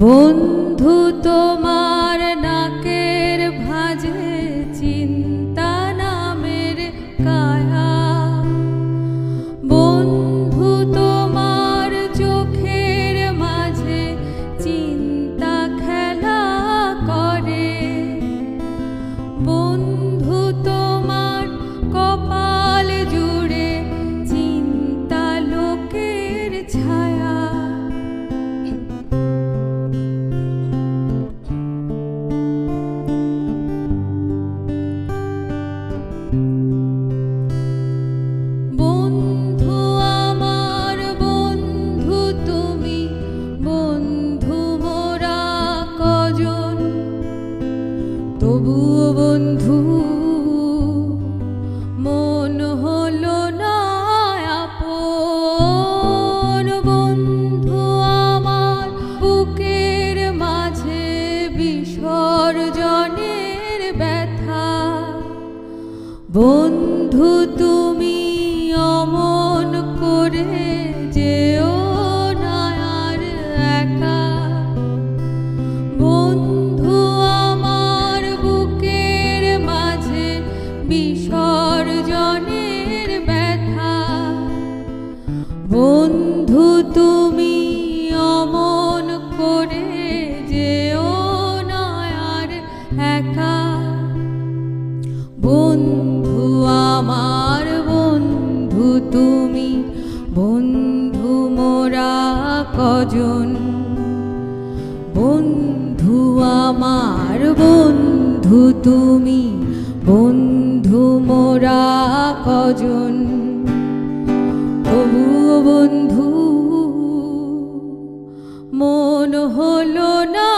বন্ধু তোমার নাকের ভাজে চিন্তা বন্ধু মন হলো না বন্ধু আমার মাঝে বিসর্জনের ব্যথা। বন্ধু তুমি বন্ধু, তুমি অমন করে যেও না আর একা। বন্ধু, আমার বন্ধু, তুমি বন্ধু মোরা কজন? বন্ধু, আমার বন্ধু, তুমি বন্ধু মোরা কজন? হলো না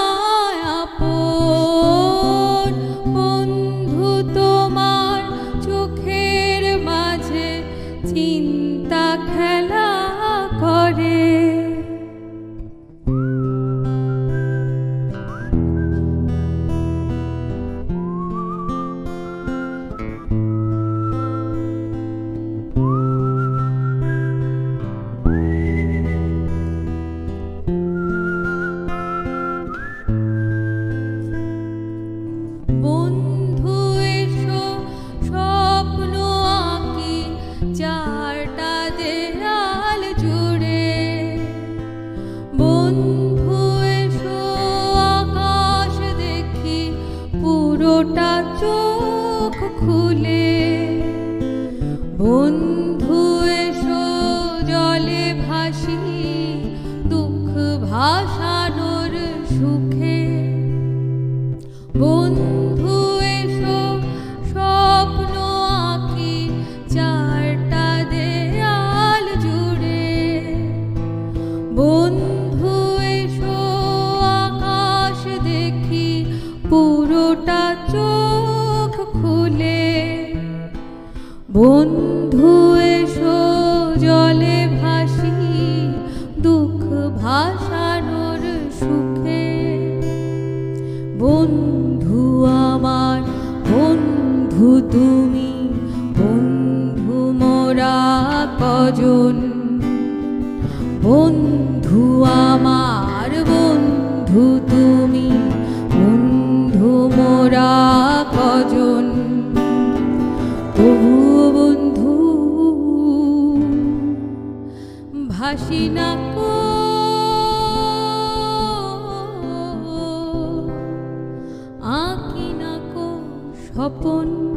আপন বন্ধু তোমার চোখের মাঝে চিন্তা খেলা চারটা জুড়ে। আকাশ দেখি পুরোটা চোখ খুলে। জলে দুঃখ ভাসানোর সুখে। খুলে বন্ধু এসো জলে ভাসি, দুঃখ ভাসানোর সুখে। বন্ধু আমার, বন্ধু তুমি, বন্ধু মোরা কজন। বন্ধু আমার, বন্ধু তুমি। ভাসি না কো। আঁকি না কো স্বপন।